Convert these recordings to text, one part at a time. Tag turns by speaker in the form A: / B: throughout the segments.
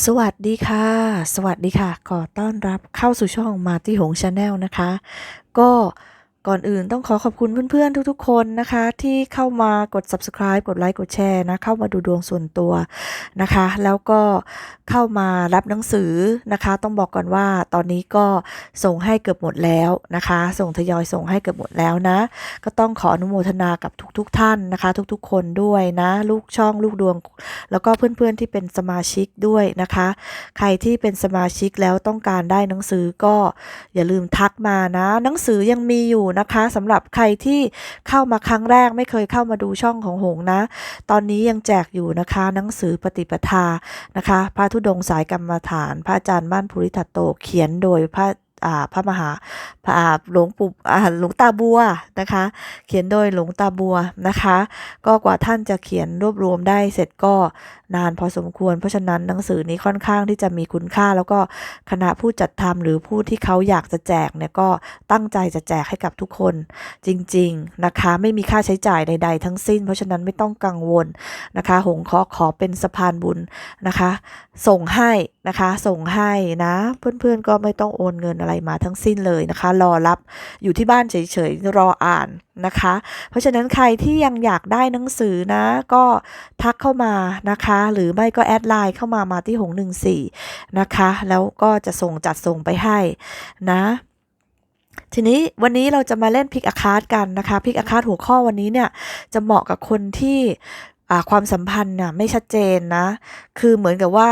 A: สวัสดีค่ะ สวัสดีค่ะ ขอต้อนรับเข้าสู่ช่องมาที่หงชาแนลนะคะ ก็ ก่อนอื่นต้องขอขอบคุณเพื่อนๆ ทุกๆ คนนะคะ ที่เข้ามากด subscribe กดไลค์กดแชร์นะเข้ามาดูดวงส่วนตัวนะคะ แล้วก็เข้ามารับหนังสือนะคะ ต้องบอกก่อนว่าตอนนี้ก็ส่งให้เกือบหมดแล้วนะคะ ส่งทยอยส่งให้เกือบหมดแล้วนะ ก็ต้องขออนุโมทนากับทุกๆท่านนะคะ ทุกๆ คนด้วยนะ ลูกช่องลูกดวง แล้วก็เพื่อนๆที่เป็นสมาชิกด้วยนะคะ ใครที่เป็นสมาชิกแล้วต้องการได้หนังสือก็อย่าลืมทักมานะ หนังสือยังมีอยู่นะคะสำหรับใครที่เข้ามาครั้งแรกไม่เคยเข้ามาดูช่องของหงนะ ตอนนี้ยังแจกอยู่นะคะหนังสือปฏิปทานะคะ พระธุดงค์สายกรรมฐาน พระอาจารย์มั่นภูริทัตโตเขียนโดยพระ พระมหาพระอ่าหลวงปู่อาหลวงตาบัวนะคะ เขียนโดยหลวงตาบัวนะคะ ก็กว่าท่านจะเขียนรวบรวมได้เสร็จก็นานพอสมควร เพราะฉะนั้นหนังสือนี้ค่อนข้างที่จะมีคุณค่า แล้วก็คณะผู้จัดทำหรือผู้ที่เขาอยากจะแจกเนี่ยก็ตั้งใจจะแจกให้กับทุกคนจริง ๆนะคะ ไม่มีค่าใช้จ่ายใด ๆ ทั้งสิ้น เพราะฉะนั้นไม่ต้องกังวลนะคะ หงขอขอเป็นสะพานบุญนะคะ ส่งให้นะคะ ส่งให้นะ เพื่อนๆก็ไม่ต้องโอนเงินอะไรมาทั้งสิ้นเลยนะคะ รอรับอยู่ที่บ้านเฉยๆรออ่านนะคะ เพราะฉะนั้นใครที่ยังอยากได้หนังสือนะ ก็ทักเข้ามานะคะ หรือไม่ก็แอดไลน์เข้ามามาที่หงหนึ่งสี่นะคะ แล้วก็จะส่งจัดส่งไปให้นะทีนี้วันนี้เราจะมาเล่นพิกอาคาร์กันนะคะพิกอาคาร์หัวข้อวันนี้เนี่ยจะเหมาะกับคนที่ความสัมพันธ์น่ะไม่ชัดเจนนะ คือเหมือนกับว่า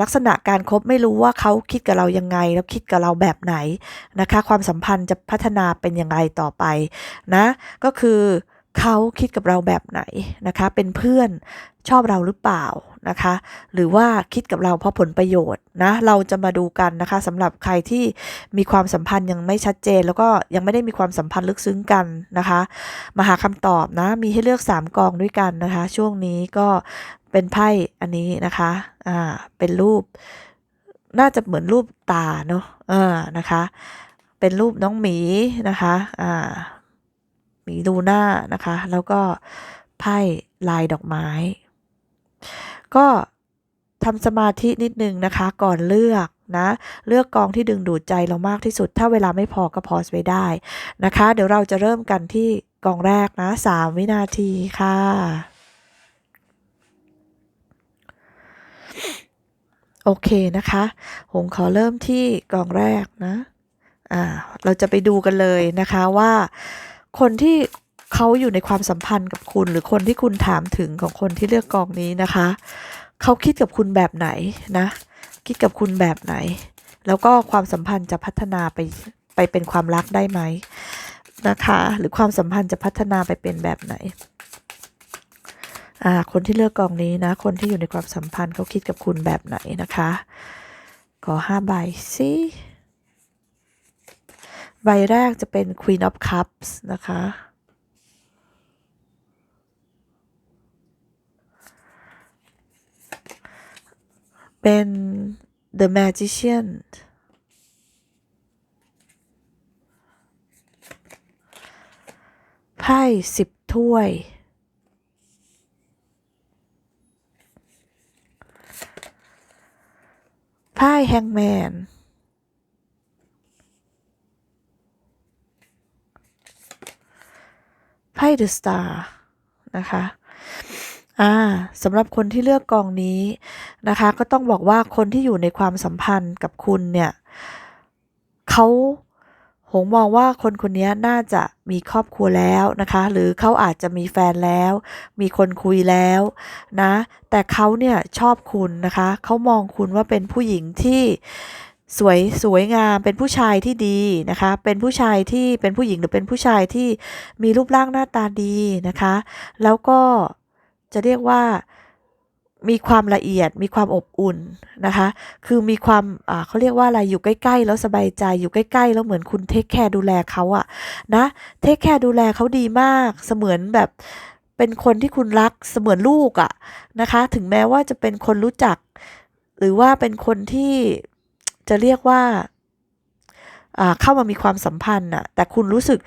A: ลักษณะการคบไม่รู้ว่าเขาคิดกับเรายังไง แล้วคิดกับเราแบบไหนนะคะ ความสัมพันธ์จะพัฒนาเป็นยังไงต่อไปนะก็คือเขาคิดกับเราแบบไหนนะคะ เป็นเพื่อนชอบเราหรือเปล่านะคะ หรือว่าคิดกับเราเพราะผลประโยชน์นะเราจะมาดูกันนะคะสำหรับใครที่มีความสัมพันธ์ยังไม่ชัดเจน แล้วก็ยังไม่ได้มีความสัมพันธ์ลึกซึ้งกันนะคะ มาหาคำตอบนะมีให้เลือก 3 กองด้วยกันนะคะ ช่วงนี้ก็ เป็นไพ่อันนี้นะคะ อ่า เป็นรูป น่าจะเหมือนรูปตาเนาะเออนะคะ เป็นรูปน้องหมีนะคะ อ่า หมีดูหน้านะคะ แล้วก็ไพ่ลายดอกไม้ ก็ทำสมาธินิดนึงนะคะ ก่อนเลือกนะ เลือกกองที่ดึงดูดใจเรามากที่สุด ถ้าเวลาไม่พอก็พอสไว้ได้นะคะ เดี๋ยวเราจะเริ่มกันที่กองแรกนะสามวินาทีค่ะ โอเคนะคะ หงขอเริ่มที่กองแรกนะ อ่า เราจะไปดูกันเลยนะคะว่าคนที่เขาอยู่ในความสัมพันธ์กับคุณ หรือคนที่คุณถามถึงของคนที่เลือกกองนี้นะคะ เขาคิดกับคุณแบบไหนนะ คิดกับคุณแบบไหน แล้วก็ความสัมพันธ์จะพัฒนาไปไปเป็นความรักได้ไหมนะคะ หรือความสัมพันธ์จะพัฒนาไปเป็นแบบไหน คนที่เลือกกองนี้นะ คนที่อยู่ในความสัมพันธ์เขาคิดกับคุณแบบไหนนะคะ ขอห้าใบสิใบแรกจะเป็น Queen of Cups นะคะ เป็น The Magician ไพ่สิบถ้วย ไพ่แฮงแมนไพ่เดอะสตาร์นะคะอ่าสำหรับคนที่เลือกกองนี้นะคะ ก็ต้องบอกว่าคนที่อยู่ในความสัมพันธ์กับคุณเนี่ยเขา หงมองว่าคนคนนี้น่าจะมีครอบครัวแล้วนะคะ หรือเขาอาจจะมีแฟนแล้ว มีคนคุยแล้วนะ แต่เขาเนี่ยชอบคุณนะคะ เขามองคุณว่าเป็นผู้หญิงที่สวยสวยงามเป็นผู้ชายที่ดีนะคะ เป็นผู้ชายที่เป็นผู้หญิงหรือเป็นผู้ชายที่มีรูปร่างหน้าตาดีนะคะ แล้วก็จะเรียกว่า มีความละเอียด มีความอบอุ่นนะคะ คือมีความอ่าเขาเรียกว่าอะไรอยู่ใกล้ๆ แล้วสบายใจอยู่ใกล้ๆ แล้วเหมือนคุณเทคแคร์ดูแลเขาอะนะเทคแคร์ดูแลเขาดีมากเสมือนแบบเป็นคนที่คุณรักเสมือนลูกอะนะคะ ถึงแม้ว่าจะเป็นคนรู้จัก หรือว่าเป็นคนที่จะเรียกว่าอ่าเข้ามามีความสัมพันธ์อะแต่คุณรู้สึก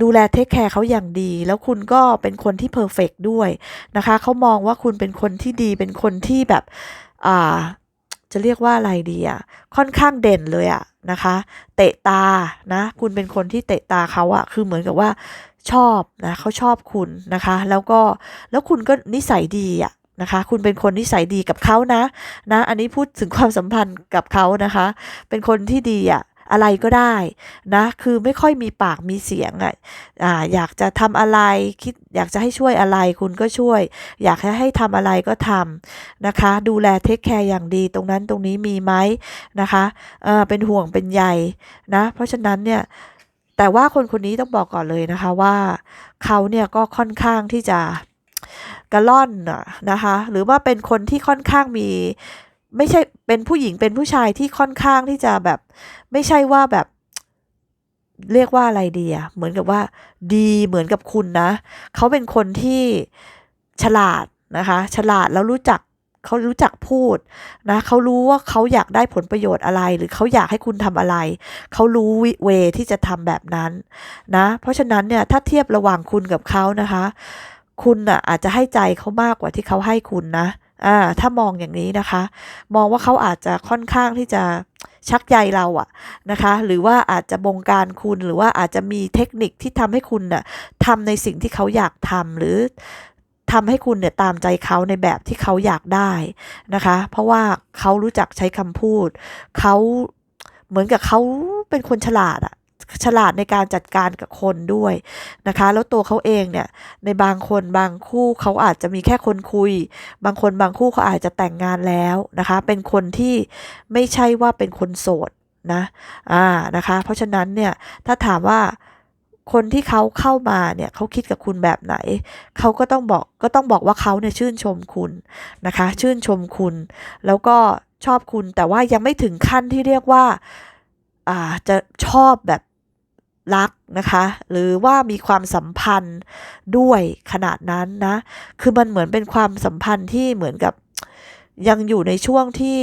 A: ดูแลเทคแคร์เขาอย่างดี แล้วคุณก็เป็นคนที่เพอร์เฟกด้วยนะคะเขามองว่าคุณเป็นคนที่ดีเป็นคนที่แบบอ่าจะเรียกว่าอะไรดีอะค่อนข้างเด่นเลยอะนะคะ เตะตานะคุณเป็นคนที่เตะตาเขาอะคือเหมือนกับว่าชอบนะเขาชอบคุณนะคะ แล้วก็แล้วคุณก็นิสัยดีอะนะคะ คุณเป็นคนนิสัยดีกับเขานะนะ อันนี้พูดถึงความสัมพันธ์กับเขานะคะ เป็นคนที่ดีอะ อะไรก็ได้นะคือไม่ค่อยมีปากมีเสียงอะอ่าอยากจะทำอะไรคิดอยากจะให้ช่วยอะไรคุณก็ช่วย อยากให้ให้ทำอะไรก็ทำนะคะ ดูแลเทคแคร์อย่างดีตรงนั้นตรงนี้มีไหมนะคะเออเป็นห่วงเป็นใยนะ เพราะฉะนั้นเนี่ยแต่ว่าคนคนนี้ต้องบอกก่อนเลยนะคะว่าเขาเนี่ยก็ค่อนข้างที่จะกระล่อนนะคะ หรือว่าเป็นคนที่ค่อนข้างมี ไม่ใช่เป็นผู้หญิงเป็นผู้ชายที่ค่อนข้างที่จะแบบ ไม่ใช่ว่าแบบ เรียกว่าอะไรดีอะเหมือนกับว่า ดีเหมือนกับคุณนะ เขาเป็นคนที่ฉลาดนะคะ ฉลาดแล้วรู้จักเขารู้จักพูดนะเขารู้ว่าเขาอยากได้ผลประโยชน์อะไร หรือเขาอยากให้คุณทำอะไร เขารู้วิเวที่จะทำแบบนั้นนะ เพราะฉะนั้นเนี่ยถ้าเทียบระหว่างคุณกับเขานะคะ คุณอะอาจจะให้ใจเขามากกว่าที่เขาให้คุณนะ อ่าถ้ามองอย่างนี้นะคะ มองว่าเขาอาจจะค่อนข้างที่จะชักใยเราอะนะคะ หรือว่าอาจจะบงการคุณหรือว่าอาจจะมีเทคนิคที่ทำให้คุณน่ะทำในสิ่งที่เขาอยากทำหรือทำให้คุณเนี่ยตามใจเขาในแบบที่เขาอยากได้นะคะ เพราะว่าเขารู้จักใช้คำพูด เขาเหมือนกับเขาเป็นคนฉลาดอะ ฉลาดในการจัดการกับคนด้วยนะคะ แล้วตัวเขาเองเนี่ยในบางคนบางคู่เขาอาจจะมีแค่คนคุย บางคนบางคู่เขาอาจจะแต่งงานแล้วนะคะ เป็นคนที่ไม่ใช่ว่าเป็นคนโสดนะอ่านะคะ เพราะฉะนั้นเนี่ยถ้าถามว่าคนที่เขาเข้ามาเนี่ยเขาคิดกับคุณแบบไหน เขาก็ต้องบอกก็ต้องบอกว่าเขาเนี่ยชื่นชมคุณนะคะ ชื่นชมคุณ แล้วก็ชอบคุณแต่ว่ายังไม่ถึงขั้นที่เรียกว่าอ่าจะชอบแบบ รักนะคะ หรือว่ามีความสัมพันธ์ด้วยขนาดนั้นนะ คือมันเหมือนเป็นความสัมพันธ์ที่เหมือนกับยังอยู่ในช่วงที่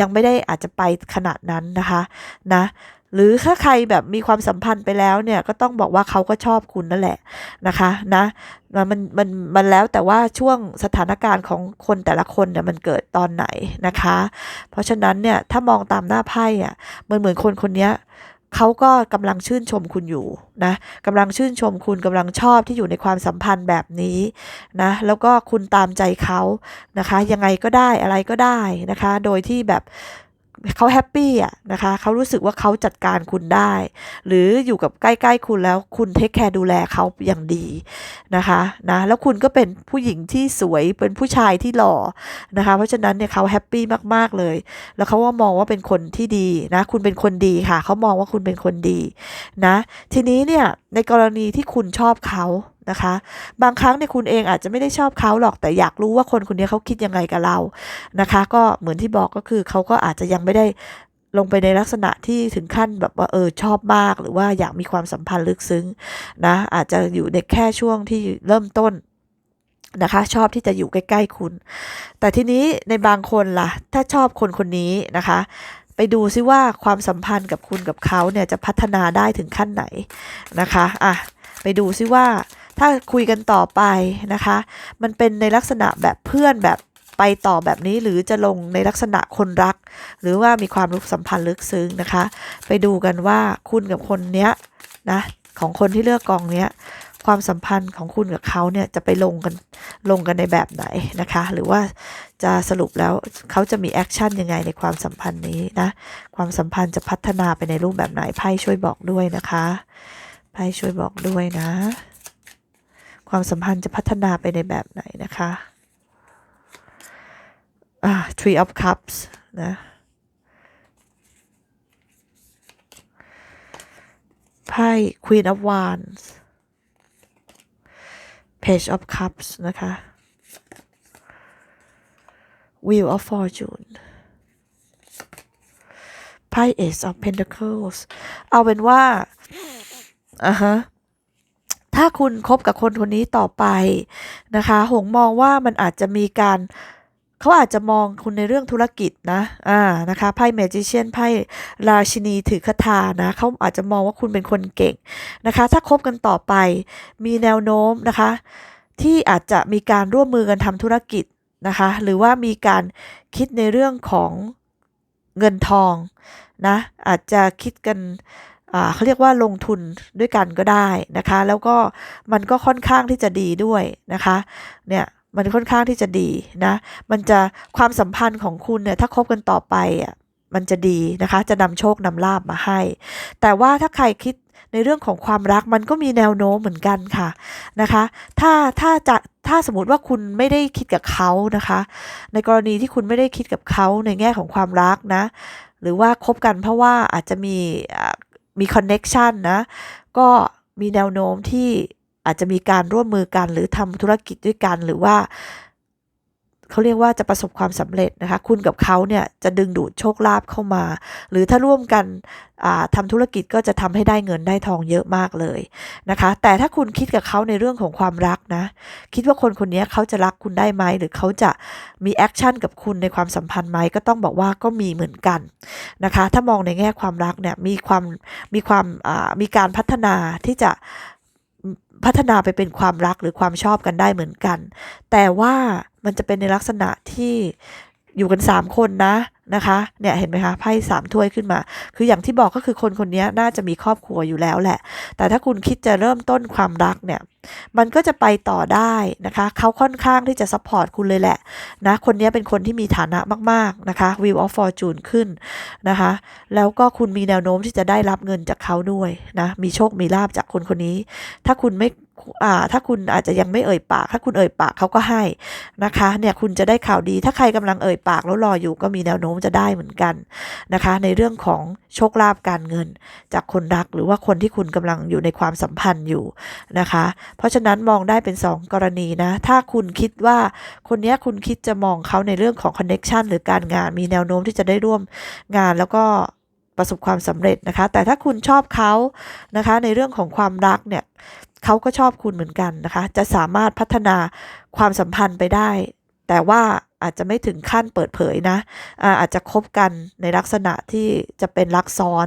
A: ยังไม่ได้อาจจะไปขนาดนั้นนะคะนะหรือถ้าใครแบบมีความสัมพันธ์ไปแล้วเนี่ยก็ต้องบอกว่าเขาก็ชอบคุณนั่นแหละนะคะนะมันมันมันแล้วแต่ว่าช่วงสถานการณ์ของคนแต่ละคนเนี่ยมันเกิดตอนไหนนะคะ เพราะฉะนั้นเนี่ยถ้ามองตามหน้าไพ่อะมันเหมือนคนคนนี้ เขาก็กำลังชื่นชมคุณอยู่นะกำลังชื่นชมคุณกำลังชอบที่อยู่ในความสัมพันธ์แบบนี้นะแล้วก็คุณตามใจเขานะคะ ยังไงก็ได้อะไรก็ได้นะคะ โดยที่แบบ เขาแฮปปี้อะนะคะเขารู้สึกว่าเขาจัดการคุณได้ หรืออยู่กับใกล้ๆคุณแล้วคุณเทคแคร์ดูแลเขาอย่างดีนะคะนะแล้วคุณก็เป็นผู้หญิงที่สวยเป็นผู้ชายที่หล่อนะคะ เพราะฉะนั้นเนี่ยเขาแฮปปี้มากๆเลย แล้วเขาว่ามองว่าเป็นคนที่ดีนะคุณเป็นคนดีค่ะ เขามองว่าคุณเป็นคนดีนะทีนี้เนี่ยในกรณีที่คุณชอบเขา นะคะ บางครั้งเนี่ยคุณเองอาจจะไม่ได้ชอบเขาหรอกแต่อยากรู้ว่าคนคนนี้เขาคิดยังไงกับเรานะคะ ก็เหมือนที่บอกก็คือเขาก็อาจจะยังไม่ได้ลงไปในลักษณะที่ถึงขั้นแบบว่าเออชอบมากหรือว่าอยากมีความสัมพันธ์ลึกซึ้งนะอาจจะอยู่ในแค่ช่วงที่เริ่มต้นนะคะชอบที่จะอยู่ใกล้ ๆ คุณ แต่ทีนี้ในบางคนล่ะ ถ้าชอบคนคนนี้นะคะ ไปดูซิว่าความสัมพันธ์กับคุณกับเขาเนี่ยจะพัฒนาได้ถึงขั้นไหนนะคะอะไปดูซิว่า ถ้าคุยกันต่อไปนะคะ มันเป็นในลักษณะแบบเพื่อนแบบไปต่อแบบนี้หรือจะลงในลักษณะคนรัก หรือว่ามีความรู้สัมพันธ์ลึกซึ้งนะคะ ไปดูกันว่าคุณกับคนเนี้ยนะของคนที่เลือกกองเนี้ยความสัมพันธ์ของคุณกับเขาเนี่ยจะไปลงกันลงกันในแบบไหนนะคะ หรือว่าจะสรุปแล้วเขาจะมีแอคชั่นยังไงในความสัมพันธ์นี้นะความสัมพันธ์จะพัฒนาไปในรูปแบบไหนไพ่ช่วยบอกด้วยนะคะไพ่ช่วยบอกด้วยนะ ความสัมพันธ์จะพัฒนาไปในแบบไหนนะคะ อ่า three of cups นะไพ่ queen of wands page of cups นะคะ wheel of fortune ไพ่ ace of pentacles เอาเป็นว่าอะฮะ ถ้าคุณคบกับคนคนนี้ต่อไปนะคะ หงมองว่ามันอาจจะมีการเขาอาจจะมองคุณในเรื่องธุรกิจนะอ่านะคะไพ่เมจิเชียนไพ่ราชินีถือคาถานะเขาอาจจะมองว่าคุณเป็นคนเก่งนะคะ ถ้าคบกันต่อไป มีแนวโน้มนะคะ ที่อาจจะมีการร่วมมือกันทำธุรกิจนะคะ หรือว่ามีการคิดในเรื่องของเงินทองนะอาจจะคิดกัน เขาเรียกว่าลงทุนด้วยกันก็ได้นะคะ แล้วก็มันก็ค่อนข้างที่จะดีด้วยนะคะ เนี่ยมันค่อนข้างที่จะดีนะ มันจะความสัมพันธ์ของคุณเนี่ยถ้าคบกันต่อไปอะมันจะดีนะคะ จะนำโชคนำลาบมาให้ แต่ว่าถ้าใครคิดในเรื่องของความรักมันก็มีแนวโน้มเหมือนกันค่ะนะคะ ถ้าถ้าจะถ้าสมมติว่าคุณไม่ได้คิดกับเขานะคะ ในกรณีที่คุณไม่ได้คิดกับเขาในแง่ของความรักนะ หรือว่าคบกันเพราะว่าอาจจะมี มีคอนเน็ชันนะ ก็มีแนวโน้มที่อาจจะมีการร่วมมือกัน หรือทำธุรกิจด้วยกันหรือว่า เขาเรียกว่าจะประสบความสำเร็จนะคะ คุณกับเขาเนี่ยจะดึงดูดโชคลาภเข้ามา หรือถ้าร่วมกันทำธุรกิจก็จะทำให้ได้เงินได้ทองเยอะมากเลยนะคะ แต่ถ้าคุณคิดกับเขาในเรื่องของความรักนะ คิดว่าคนคนนี้เขาจะรักคุณได้ไหม หรือเขาจะมีแอคชั่นกับคุณในความสัมพันธ์ไหม ก็ต้องบอกว่าก็มีเหมือนกันนะคะ ถ้ามองในแง่ความรักเนี่ยมีความมีความมีการพัฒนาที่จะพัฒนาไปเป็นความรักหรือความชอบกันได้เหมือนกัน แต่ว่า มันจะเป็นในลักษณะที่อยู่กัน3คนนะนะคะ เนี่ยเห็นไหมคะไพ่สามถ้วยขึ้นมา คืออย่างที่บอกก็คือคนคนนี้น่าจะมีครอบครัวอยู่แล้วแหละ แต่ถ้าคุณคิดจะเริ่มต้นความรักเนี่ย มันก็จะไปต่อได้นะคะ เขาค่อนข้างที่จะซัพพอร์ตคุณเลยแหละนะ คนนี้เป็นคนที่มีฐานะมากๆนะคะ Wheel of Fortune ขึ้นนะคะ แล้วก็คุณมีแนวโน้มที่จะได้รับเงินจากเขาด้วยนะ มีโชค มีลาบจากคนคนนี้ ถ้าคุณไม่ อ่าถ้าคุณอาจจะยังไม่เอ่ยปาก ถ้าคุณเอ่ยปากเขาก็ให้นะคะ เนี่ยคุณจะได้ข่าวดี ถ้าใครกำลังเอ่ยปากแล้วรออยู่ก็มีแนวโน้มจะได้เหมือนกันนะคะ ในเรื่องของโชคลาภการเงิน จากคนรักหรือว่าคนที่คุณกำลังอยู่ในความสัมพันธ์อยู่นะคะ เพราะฉะนั้นมองได้เป็น 2 กรณีนะ ถ้าคุณคิดว่าคนนี้คุณคิดจะมองเขาในเรื่องของคอนเน็ชันหรือการงาน มีแนวโน้มที่จะได้ร่วมงานแล้วก็ประสบความสำเร็จนะคะ แต่ถ้าคุณชอบเขานะคะ ในเรื่องของความรักเนี่ย เขาก็ชอบคุณเหมือนกันนะคะ จะสามารถพัฒนาความสัมพันธ์ไปได้ แต่ว่าอาจจะไม่ถึงขั้นเปิดเผยนะอาอาจจะคบกันในลักษณะที่จะเป็นรักซ้อน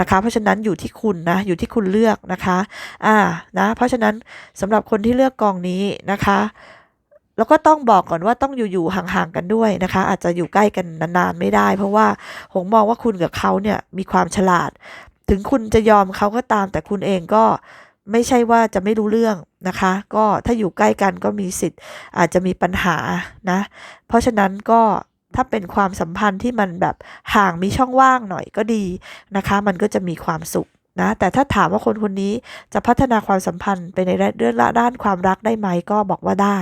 A: นะคะ เพราะฉะนั้นอยู่ที่คุณนะอยู่ที่คุณเลือกนะคะอ่านะเพราะฉะนั้นสำหรับคนที่เลือกกองนี้นะคะแล้วก็ต้องบอกก่อนว่าต้องอยู่ๆห่างๆกันด้วยนะคะ อาจจะอยู่ใกล้กันนานๆไม่ได้ เพราะว่าหงมองว่าคุณกับเขาเนี่ยมีความฉลาด ถึงคุณจะยอมเขาก็ตาม แต่คุณเองก็ ไม่ใช่ว่าจะไม่รู้เรื่องนะคะ ก็ถ้าอยู่ใกล้กันก็มีสิทธิ์อาจจะมีปัญหานะ เพราะฉะนั้นก็ถ้าเป็นความสัมพันธ์ที่มันแบบห่างมีช่องว่างหน่อยก็ดีนะคะ มันก็จะมีความสุขนะแต่ถ้าถามว่าคนคนนี้จะพัฒนาความสัมพันธ์ไปในเรื่องด้านความรักได้ไหมก็บอกว่าได้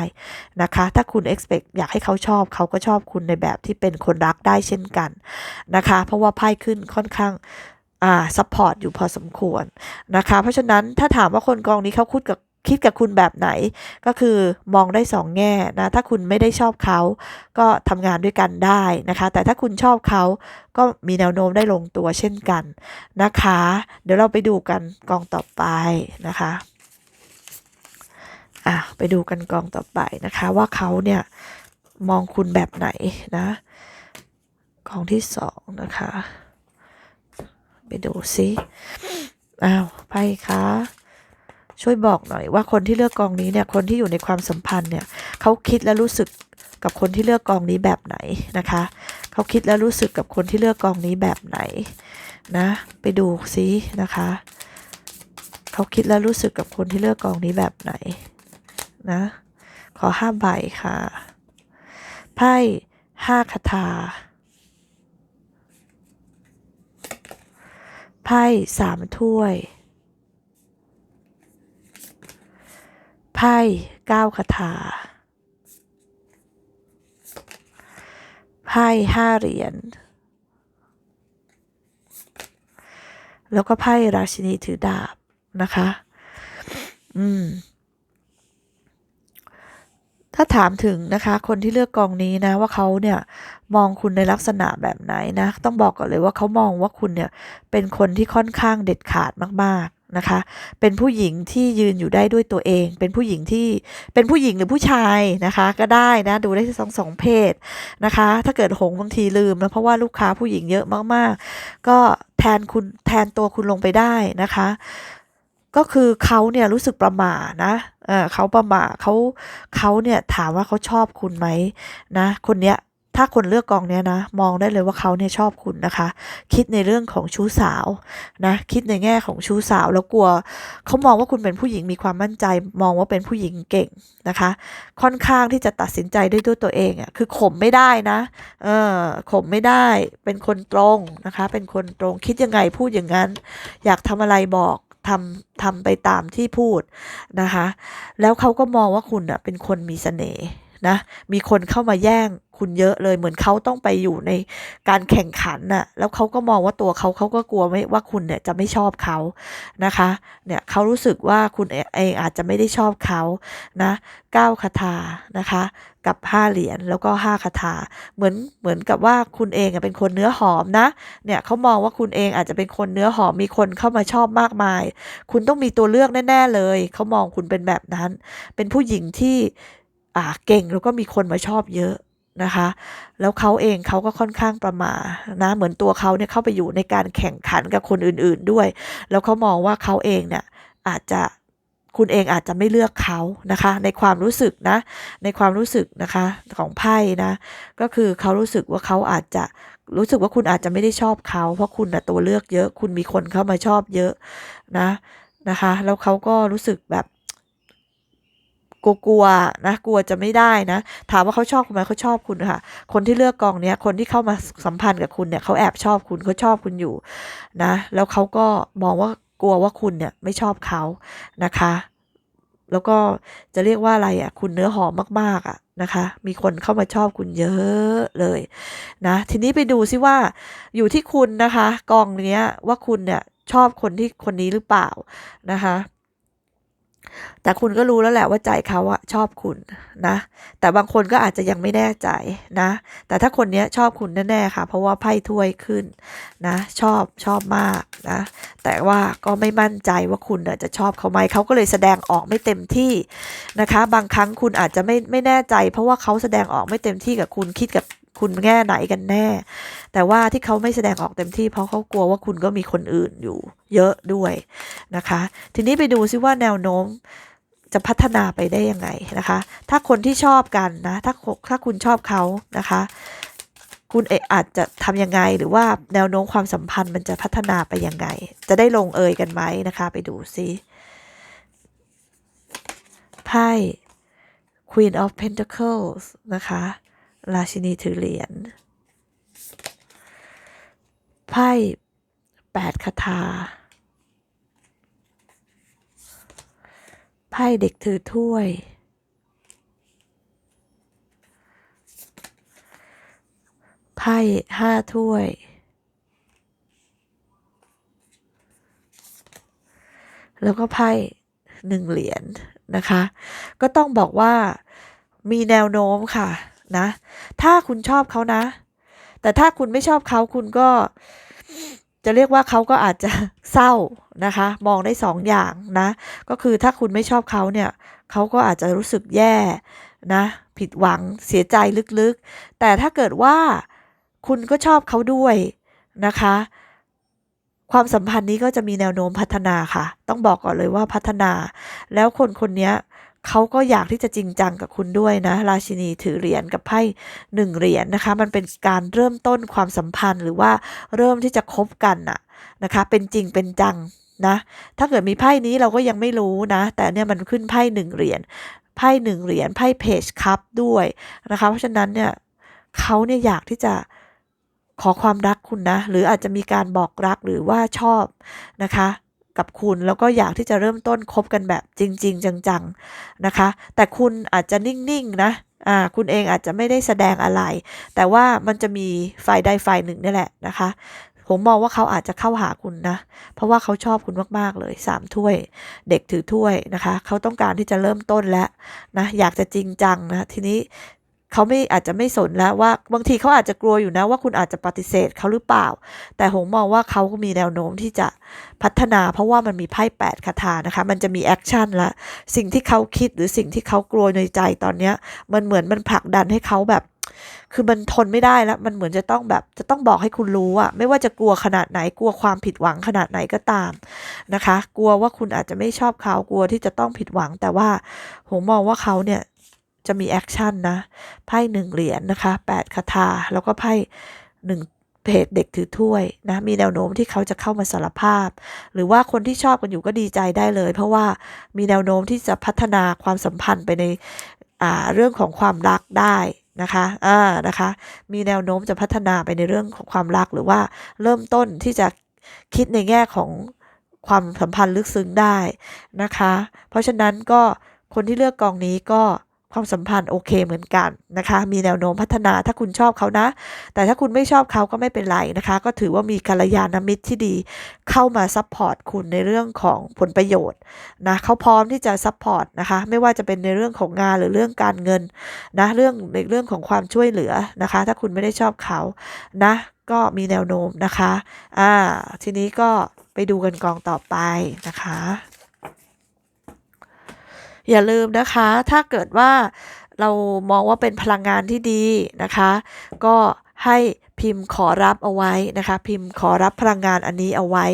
A: นะคะ ถ้าคุณ expect อยากให้เขาชอบ เขาก็ชอบคุณในแบบที่เป็นคนรักได้เช่นกันนะคะ เพราะว่าไพ่ขึ้นค่อนข้าง อ่าซัพพอร์ตอยู่พอสมควรนะคะ เพราะฉะนั้นถ้าถามว่าคนกองนี้เขาคุดกับคิดกับคุณแบบไหนก็คือมองได้สองแง่นะถ้าคุณไม่ได้ชอบเขาก็ทำงานด้วยกันได้นะคะ แต่ถ้าคุณชอบเขาก็มีแนวโน้มได้ลงตัวเช่นกันนะคะ เดี๋ยวเราไปดูกันกองต่อไปนะคะอะไปดูกันกองต่อไปนะคะ ว่าเขาเนี่ยมองคุณแบบไหนนะกองที่สองนะคะ ไปดูซิอ้าวไพ่คะช่วยบอกหน่อยว่าคนที่เลือกกองนี้เนี่ยคนที่อยู่ในความสัมพันธ์เนี่ยเขาคิดและรู้สึกกับคนที่เลือกกองนี้แบบไหนนะคะเขาคิดและรู้สึกกับคนที่เลือกกองนี้แบบไหนนะไปดูซินะคะเขาคิดและรู้สึกกับคนที่เลือกกองนี้แบบไหนนะขอห้าใบค่ะไพ่ห้าคาถา ไพ่สามถ้วย ไพ่เก้าคาถา ไพ่ห้าเหรียญ แล้วก็ไพ่ราชินีถือดาบนะคะ อืม ถ้าถามถึงนะคะ คนที่เลือกกองนี้นะ ว่าเขาเนี่ยมองคุณในลักษณะแบบไหนนะ ต้องบอกก่อนเลยว่าเขามองว่าคุณเนี่ยเป็นคนที่ค่อนข้างเด็ดขาดมากๆนะคะ เป็นผู้หญิงที่ยืนอยู่ได้ด้วยตัวเอง เป็นผู้หญิงที่เป็นผู้หญิงหรือผู้ชายนะคะ ก็ได้นะดูได้สองสองเพศนะคะ ถ้าเกิดหงบางทีลืมนะเพราะว่าลูกค้าผู้หญิงเยอะมากๆ ก็แทนคุณแทนตัวคุณลงไปได้นะคะ ก็คือเขาเนี่ยรู้สึกประหม่านะเออเขาประหม่าเขาเขาเนี่ยถามว่าเขาชอบคุณไหมนะ คนเนี้ยถ้าคนเลือกกองเนี้ยนะ มองได้เลยว่าเขาเนี่ยชอบคุณนะคะ คิดในเรื่องของชู้สาวนะ คิดในแง่ของชู้สาวแล้วกลัวเขามองว่าคุณเป็นผู้หญิงมีความมั่นใจ มองว่าเป็นผู้หญิงเก่งนะคะ ค่อนข้างที่จะตัดสินใจได้ด้วยตัวเองอะ่ะคือข่มไม่ได้นะเออข่มไม่ได้เป็นคนตรงนะคะ เป็นคนตรงคิดยังไงพูดอย่างนั้น อยากทำอะไรบอก ทำทำไปตามที่พูดนะคะ แล้วเขาก็มองว่าคุณอะเป็นคนมีเสน่ห์นะ มีคนเข้ามาแย่ง คุณเยอะเลยเหมือนเขาต้องไปอยู่ในการแข่งขันน่ะแล้วเขาก็มองว่าตัวเขาเขาก็กลัวไม่ว่าคุณเนี่ยจะไม่ชอบเขานะคะเนี่ยเขารู้สึกว่าคุณเองอาจจะไม่ได้ชอบเขานะเก้าคาถานะคะกับห้าเหรียญแล้วก็ห้าคาถาเหมือนเหมือนกับว่าคุณเองเป็นคนเนื้อหอมนะเนี่ยเขามองว่าคุณเองอาจจะเป็นคนเนื้อหอมมีคนเข้ามาชอบมากมาย คุณต้องมีตัวเลือกแน่ ๆ เลยเขามองคุณเป็นแบบนั้น เป็นผู้หญิงที่อ่าเก่งแล้วก็มีคนมาชอบเยอะ นะคะ แล้วเขาเองเขาก็ค่อนข้างประมานะ เหมือนตัวเขาเนี่ยเข้าไปอยู่ในการแข่งขันกับคนอื่นๆด้วย แล้วเขามองว่าเขาเองเนี่ยอาจจะคุณเองอาจจะไม่เลือกเขานะคะ ในความรู้สึกนะ ในความรู้สึกนะคะของไพ่นะ ก็คือเขารู้สึกว่าเขาอาจจะรู้สึกว่าคุณอาจจะไม่ได้ชอบเขา เพราะคุณนะตัวเลือกเยอะ คุณมีคนเข้ามาชอบเยอะนะนะคะ แล้วเขาก็รู้สึกแบบ กลัวๆนะกลัวจะไม่ได้นะ ถามว่าเขาชอบคุณไหมเขาชอบคุณค่ะ คนที่เลือกกองเนี้ยคนที่เข้ามาสัมพันธ์กับคุณเนี่ยเขาแอบชอบคุณเขาชอบคุณอยู่นะ แล้วเขาก็มองว่ากลัวว่าคุณเนี่ยไม่ชอบเขานะคะ แล้วก็จะเรียกว่าอะไรอะ คุณเนื้อหอมมากๆอะนะคะ มีคนเข้ามาชอบคุณเยอะเลยนะ ทีนี้ไปดูซิว่าอยู่ที่คุณนะคะ กองเนี้ยว่าคุณเนี่ยชอบคนที่คนนี้หรือเปล่านะคะ แต่คุณก็รู้แล้วแหละว่าใจเขาอะชอบคุณนะ แต่บางคนก็อาจจะยังไม่แน่ใจนะ แต่ถ้าคนนี้ชอบคุณแน่ๆค่ะ เพราะว่าไพ่ถ้วยขึ้นนะ ชอบชอบมากนะ แต่ว่าก็ไม่มั่นใจว่าคุณจะชอบเขาไหมเขาก็เลยแสดงออกไม่เต็มที่นะคะ บางครั้งคุณอาจจะไม่ไม่แน่ใจ เพราะว่าเขาแสดงออกไม่เต็มที่กับคุณคิดกับ คุณแง่ไหนกันแน่ แต่ว่าที่เขาไม่แสดงออกเต็มที่เพราะเขากลัวว่าคุณก็มีคนอื่นอยู่เยอะด้วยนะคะ ทีนี้ไปดูซิว่าแนวโน้มจะพัฒนาไปได้ยังไงนะคะ ถ้าคนที่ชอบกันนะ ถ้าถ้าคุณชอบเขานะคะ คุณเออาจจะทำยังไงหรือว่าแนวโน้มความสัมพันธ์มันจะพัฒนาไปยังไง จะได้ลงเอยกันไหมนะคะ ไปดูซิไพ่ Queen of Pentacles นะคะ ราชินีถือเหรียญไพ่แปดคาถาไพ่เด็กถือถ้วย ไพ่ห้าถ้วย แล้วก็ไพ่หนึ่งเหรียญนนะคะ ก็ต้องบอกว่ามีแนวโน้มค่ะ นะ ถ้าคุณชอบเขานะ แต่ถ้าคุณไม่ชอบเขาคุณก็จะเรียกว่าเขาก็อาจจะเศร้านะคะ มองได้สองอย่างนะ ก็คือถ้าคุณไม่ชอบเขาเนี่ยเขาก็อาจจะรู้สึกแย่นะ ผิดหวังเสียใจลึกๆ แต่ถ้าเกิดว่าคุณก็ชอบเขาด้วยนะคะ ความสัมพันธ์นี้ก็จะมีแนวโน้มพัฒนาค่ะ ต้องบอกก่อนเลยว่าพัฒนา แล้วคนคนนี้ เขาก็อยากที่จะจริงจังกับคุณด้วยนะ ราชินีถือเหรียญกับไพ่หนึ่งเหรียญนนะคะ มันเป็นการเริ่มต้นความสัมพันธ์หรือว่าเริ่มที่จะคบกันน่ะนะคะ เป็นจริงเป็นจังนะ ถ้าเกิดมีไพ่นี้เราก็ยังไม่รู้นะ แต่เนี่ยมันขึ้นไพ่หนึ่งเหรียญไพ่หนึ่งเหรียญไพ่เพจคัพด้วยนะคะ เพราะฉะนั้นเนี่ยเขาเนี่ยอยากที่จะขอความรักคุณนะ หรืออาจจะมีการบอกรักหรือว่าชอบนะคะ กับคุณ แล้วก็อยากที่จะเริ่มต้นคบกันแบบจริง ๆ จังๆนะคะ แต่คุณอาจจะนิ่งๆนะอ่าคุณเองอาจจะไม่ได้แสดงอะไร แต่ว่ามันจะมีฝ่ายใดฝ่ายหนึ่งนี่แหละนะคะผมมองว่าเขาอาจจะเข้าหาคุณนะ เพราะว่าเขาชอบคุณมาก ๆ เลยสามถ้วย เด็กถือถ้วยนะคะ เขาต้องการที่จะเริ่มต้นแล้วนะ อยากจะจริงจังนะ ทีนี้ เขาไม่อาจจะไม่สนแล้วว่าบางทีเขาอาจจะกลัวอยู่นะว่าคุณอาจจะปฏิเสธเขาหรือเปล่า แต่หงมองว่าเขาก็มีแนวโน้มที่จะพัฒนาเพราะว่ามันมีไพ่แปดคาถานะคะ มันจะมีแอคชั่นละสิ่งที่เขาคิดหรือสิ่งที่เขากลัวในใจตอนเนี้ย มันเหมือนมันผลักดันให้เขาแบบ คือมันทนไม่ได้แล้ว มันเหมือนจะต้องแบบจะต้องบอกให้คุณรู้อะไม่ว่าจะกลัวขนาดไหนกลัวความผิดหวังขนาดไหนก็ตามนะคะ กลัวว่าคุณอาจจะไม่ชอบเขากลัวที่จะต้องผิดหวัง แต่ว่าผมมองว่าเขาเนี่ย จะมีแอคชั่นนะไพ่หนึ่งเหรียญนะคะแปดคาถาแล้วก็ไพ่หนึ่งเพจเด็กถือถ้วยนะมีแนวโน้มที่เขาจะเข้ามาสารภาพ หรือว่าคนที่ชอบกันอยู่ก็ดีใจได้เลย เพราะว่ามีแนวโน้มที่จะพัฒนาความสัมพันธ์ไปในอ่าเรื่องของความรักได้นะคะอ่านะคะ มีแนวโน้มจะพัฒนาไปในเรื่องของความรักหรือว่าเริ่มต้นที่จะคิดในแง่ของความสัมพันธ์ลึกซึ้งได้นะคะ เพราะฉะนั้นก็คนที่เลือกกองนี้ก็ ความสัมพันธ์โอเคเหมือนกันนะคะ มีแนวโน้มพัฒนาถ้าคุณชอบเขานะ แต่ถ้าคุณไม่ชอบเขาก็ไม่เป็นไรนะคะ ก็ถือว่ามีกัลยาณมิตรที่ดีเข้ามาซัพพอร์ตคุณในเรื่องของผลประโยชน์นะเขาพร้อมที่จะซัพพอร์ตนะคะ ไม่ว่าจะเป็นในเรื่องของงานหรือเรื่องการเงินนะเรื่องในเรื่องของความช่วยเหลือนะคะ ถ้าคุณไม่ได้ชอบเขานะ ก็มีแนวโน้มนะคะอ่าทีนี้ก็ไปดูกันกองต่อไปนะคะ อย่าลืมนะคะ ถ้าเกิดว่าเรามองว่าเป็นพลังงานที่ดีนะคะ ก็ให้พิมพ์ขอรับเอาไว้นะคะ พิมพ์ขอรับพลังงานอันนี้เอาไว้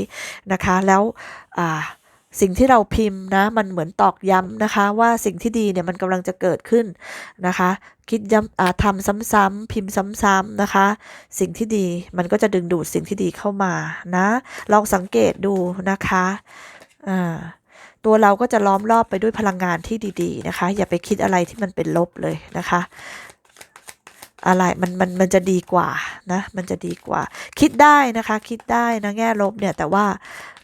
A: นะคะ แล้วสิ่งที่เราพิมพ์นะมันเหมือนตอกย้ำนะคะ ว่าสิ่งที่ดีเนี่ยมันกำลังจะเกิดขึ้นนะคะ คิดย้ำทำซ้ำๆพิมพ์ซ้ำๆนะคะ สิ่งที่ดีมันก็จะดึงดูดสิ่งที่ดีเข้ามานะลองสังเกตดูนะคะอ่า ตัวเราก็จะล้อมรอบไปด้วยพลังงานที่ดี ๆ นะคะ อย่าไปคิดอะไรที่มันเป็นลบเลยนะคะ อะไรมันมันมันจะดีกว่านะ มันจะดีกว่า คิดได้นะคะ คิดได้นะแง่ลบเนี่ย แต่ว่า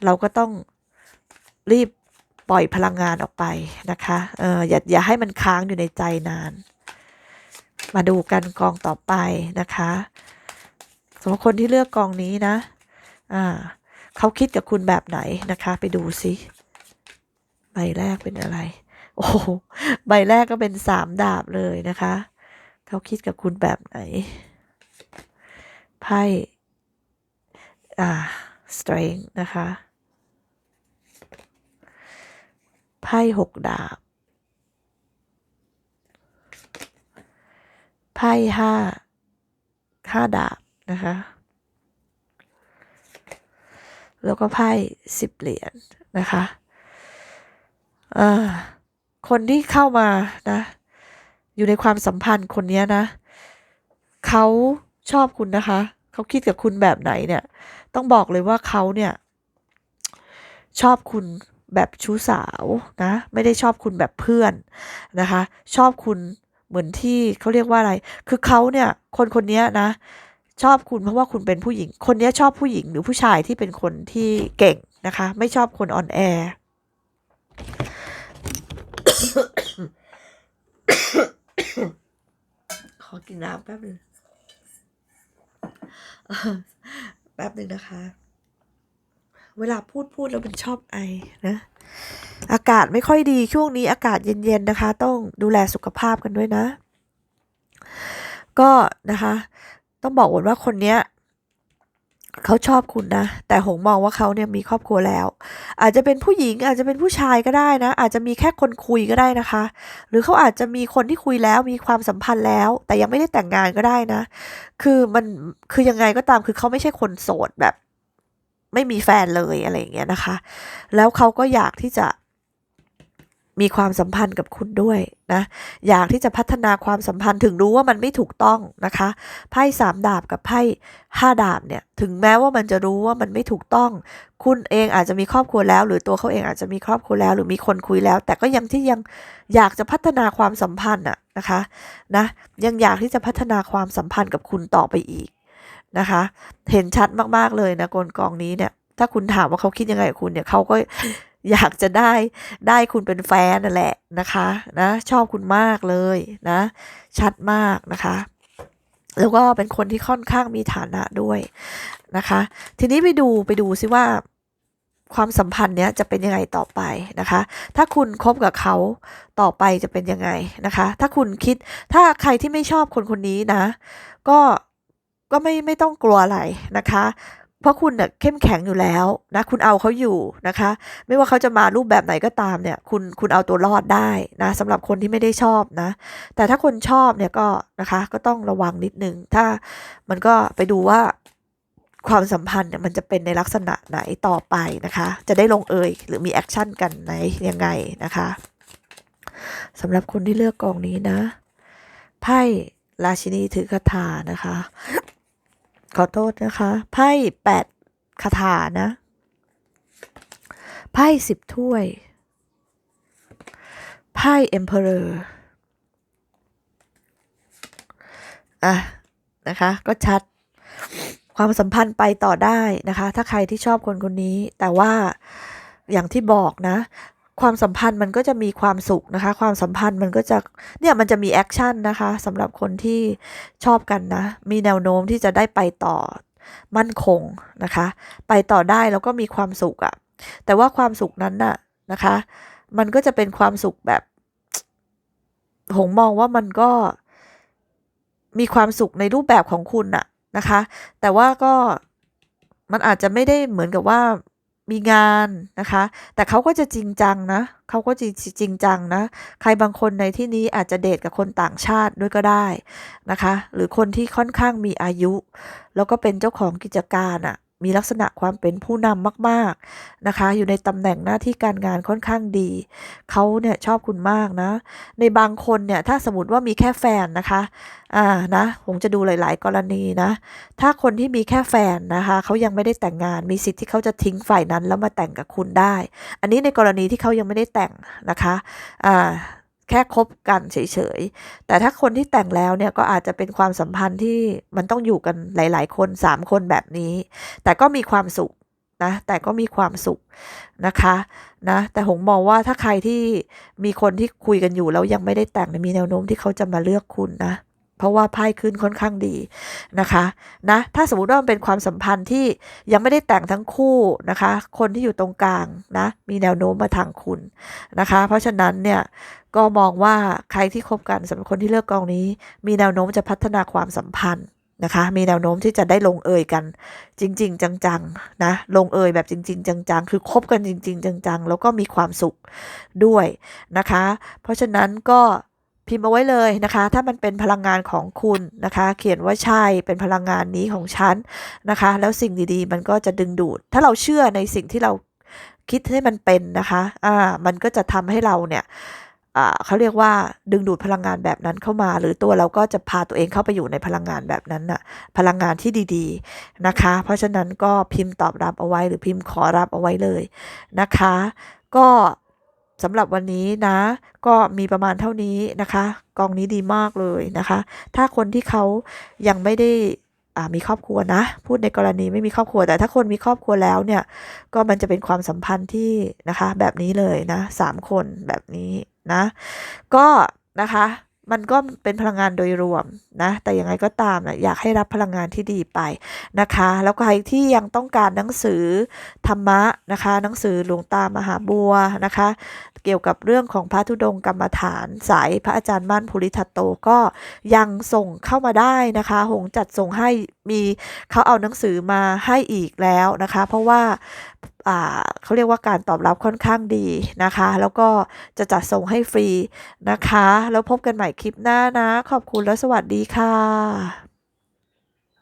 A: เราก็ต้องรีบปล่อยพลังงานออกไปนะคะเอออย่าอย่าให้มันค้างอยู่ในใจนาน มาดูกันกองต่อไปนะคะสำหรับคนที่เลือกกองนี้นะ อ่า เขาคิดกับคุณแบบไหนนะคะ ไปดูซิ บแรกเป็นอะไร โอ้โหใบแรกก็เป็นสามดาบเลยนะคะ เขาคิดกับคุณแบบไหน ไพ่ อ่า strength นะคะ ไพ่หกดาบ ไพ่ห้าห้าดาบนะคะ แล้วก็ไพ่สิบเหรียญนะคะ คนที่เข้ามานะ อยู่ในความสัมพันธ์คนนี้นะเขาชอบคุณนะคะ เขาคิดกับคุณแบบไหนเนี่ย ต้องบอกเลยว่าเขาเนี่ย ชอบคุณแบบชู้สาวนะ ไม่ได้ชอบคุณแบบเพื่อนนะคะ ชอบคุณเหมือนที่เขาเรียกว่าอะไร คือเขาเนี่ย คนคนนี้นะ ชอบคุณเพราะว่าคุณเป็นผู้หญิง คนนี้ชอบผู้หญิงหรือผู้ชายที่เป็นคนที่เก่งนะคะ ไม่ชอบคนอ่อนแอ ขอกินน้ำแป๊บหนึงแป๊บหนึ่งนะคะ เวลาพูดพูดแล้วมันชอบไอนะ อากาศไม่ค่อยดีช่วงนี้อากาศเย็นๆนะคะ ต้องดูแลสุขภาพกันด้วยนะ ก็นะคะ ต้องบอกว่าคนเนี้ย เขาชอบคุณนะ แต่หงมองว่าเขาเนี่ยมีครอบครัวแล้ว อาจจะเป็นผู้หญิงอาจจะเป็นผู้ชายก็ได้นะ อาจจะมีแค่คนคุยก็ได้นะคะ หรือเขาอาจจะมีคนที่คุยแล้วมีความสัมพันธ์แล้ว แต่ยังไม่ได้แต่งงานก็ได้นะ คือมันคือยังไงก็ตามคือเขาไม่ใช่คนโสดแบบ ไม่มีแฟนเลยอะไรอย่างเงี้ยนะคะ แล้วเขาก็อยากที่จะ มีความสัมพันธ์กับคุณด้วยนะอยากที่จะพัฒนาความสัมพันธ์ถึงรู้ว่ามันไม่ถูกต้องนะคะไพ่สามดาบกับไพ่ห้าดาบเนี่ยถึงแม้ว่ามันจะรู้ว่ามันไม่ถูกต้อง คุณเองอาจจะมีครอบครัวแล้ว หรือตัวเขาเองอาจจะมีครอบครัวแล้ว หรือมีคนคุยแล้ว แต่ก็ยังที่ยังอยากจะพัฒนาความสัมพันธ์อะนะคะนะยังอยากที่จะพัฒนาความสัมพันธ์กับคุณต่อไปอีกนะคะ เห็นชัดมากๆเลยนะกลกองนี้เนี่ยถ้าคุณถามว่าเขาคิดยังไงกับคุณเนี่ยเขาก็ อยากจะได้ได้คุณเป็นแฟนนั่นแหละนะคะนะชอบคุณมากเลยนะ ชัดมากนะคะ แล้วก็เป็นคนที่ค่อนข้างมีฐานะด้วยนะคะ ทีนี้ไปดูไปดูซิว่าความสัมพันธ์เนี้ยจะเป็นยังไงต่อไปนะคะ ถ้าคุณคบกับเขาต่อไปจะเป็นยังไงนะคะ ถ้าคุณคิดถ้าใครที่ไม่ชอบคนคนนี้นะ ก็ก็ไม่ไม่ต้องกลัวอะไรนะคะ เพราะคุณเนี่ยเข้มแข็งอยู่แล้วนะคุณเอาเขาอยู่นะคะ ไม่ว่าเขาจะมารูปแบบไหนก็ตามเนี่ยคุณคุณเอาตัวรอดได้นะสำหรับคนที่ไม่ได้ชอบนะ แต่ถ้าคนชอบเนี่ยก็นะคะก็ต้องระวังนิดนึง ถ้ามันก็ไปดูว่าความสัมพันธ์เนี่ยมันจะเป็นในลักษณะไหนต่อไปนะคะ จะได้ลงเอยหรือมีแอคชั่นกันไหนยังไงนะคะสำหรับคนที่เลือกกองนี้นะ ไพ่ราชินีถือคาถานะคะ ขอโทษนะคะ ไพ่แปดคาถานะ ไพ่สิบถ้วย ไพ่เอ็มเพอเรอร์อะนะคะ ก็ชัดความสัมพันธ์ไปต่อได้นะคะ ถ้าใครที่ชอบคนคนนี้ แต่ว่าอย่างที่บอกนะ ความสัมพันธ์มันก็จะมีความสุขนะคะ ความสัมพันธ์มันก็จะเนี่ยมันจะมีแอคชั่นนะคะสำหรับคนที่ชอบกันนะ มีแนวโน้มที่จะได้ไปต่อมั่นคงนะคะ ไปต่อได้แล้วก็มีความสุขอะแต่ว่าความสุขนั้นน่ะนะคะ มันก็จะเป็นความสุขแบบหงมองว่ามันก็มีความสุขในรูปแบบของคุณน่ะนะคะ แต่ว่าก็มันอาจจะไม่ได้เหมือนกับว่า มีงานนะคะ แต่เขาก็จะจริงจังนะเขาก็จริงจริงจังนะ ใครบางคนในที่นี้อาจจะเดทกับคนต่างชาติด้วยก็ได้นะคะ หรือคนที่ค่อนข้างมีอายุ แล้วก็เป็นเจ้าของกิจการอะ่ะ มีลักษณะความเป็นผู้นำมาก ๆนะคะ อยู่ในตำแหน่งหน้าที่การงานค่อนข้างดี เขาเนี่ยชอบคุณมากนะ ในบางคนเนี่ยถ้าสมมติว่ามีแค่แฟนนะคะอ่านะผมจะดูหลาย ๆ กรณีนะ ถ้าคนที่มีแค่แฟนนะคะเขายังไม่ได้แต่งงานมีสิทธิ์ที่เขาจะทิ้งฝ่ายนั้นแล้วมาแต่งกับคุณได้ อันนี้ในกรณีที่เขายังไม่ได้แต่งนะคะอ่า แค่คบกันเฉยๆ แต่ถ้าคนที่แต่งแล้วเนี่ยก็อาจจะเป็นความสัมพันธ์ที่มันต้องอยู่กันหลาย ๆ คน 3 คนแบบนี้ แต่ก็มีความสุขนะแต่ก็มีความสุขนะคะนะแต่หงมองว่าถ้าใครที่มีคนที่คุยกันอยู่แล้วยังไม่ได้แต่งมีแนวโน้มที่เขาจะมาเลือกคุณนะ เพราะว่าไพ่ขึ้นค่อนข้างดีนะคะนะถ้าสมมติว่ามันเป็นความสัมพันธ์ที่ยังไม่ได้แต่งทั้งคู่นะคะ คนที่อยู่ตรงกลางนะมีแนวโน้มมาทางคุณนะคะ เพราะฉะนั้นเนี่ยก็มองว่าใครที่คบกันสำหรับคนที่เลือกกองนี้ มีแนวโน้มจะพัฒนาความสัมพันธ์นะคะ มีแนวโน้มที่จะได้ลงเอยกัน จริง ๆ จังๆนะลงเอยแบบจริง ๆ จังๆ คือคบกันจริง ๆ จังๆ แล้วก็มีความสุขด้วยนะคะ เพราะฉะนั้นก็ พิมพ์เอาไว้เลยนะคะ ถ้ามันเป็นพลังงานของคุณนะคะ เขียนว่าใช่เป็นพลังงานนี้ของฉันนะคะ แล้วสิ่งดีๆ มันก็จะดึงดูด ถ้าเราเชื่อในสิ่งที่เราคิดให้มันเป็นนะคะอ่ามันก็จะทำให้เราเนี่ยเขาเรียกว่าดึงดูดพลังงานแบบนั้นเข้ามา หรือตัวเราก็จะพาตัวเองเข้าไปอยู่ในพลังงานแบบนั้นน่ะพลังงานที่ดีๆนะคะ เพราะฉะนั้นก็พิมพ์ตอบรับเอาไว้หรือพิมพ์ขอรับเอาไว้เลยนะคะ ก็ สำหรับวันนี้นะ ก็มีประมาณเท่านี้นะคะ กองนี้ดีมากเลยนะคะ ถ้าคนที่เขายังไม่ได้มีครอบครัวนะ พูดในกรณีไม่มีครอบครัว แต่ถ้าคนมีครอบครัวแล้วเนี่ย ก็มันจะเป็นความสัมพันธ์ที่นะคะ แบบนี้เลยนะสามคนแบบนี้นะ ก็นะคะ มันก็เป็นพลังงานโดยรวมนะ แต่ยังไงก็ตามนะอยากให้รับพลังงานที่ดีไปนะคะ แล้วใครที่ยังต้องการหนังสือธรรมะนะคะ หนังสือหลวงตามหาบัวนะคะ เกี่ยวกับเรื่องของพระธุดงกรรมฐาน สายพระอาจารย์มั่นภูริทัตโตก็ยังส่งเข้ามาได้นะคะ หงจัดส่งให้มีเขาเอาหนังสือมาให้อีกแล้วนะคะ เพราะว่า เขาเรียกว่าการตอบรับค่อนข้างดีนะคะ แล้วก็จะจัดส่งให้ฟรีนะคะ แล้วพบกันใหม่คลิปหน้านะ ขอบคุณและสวัสดีค่ะ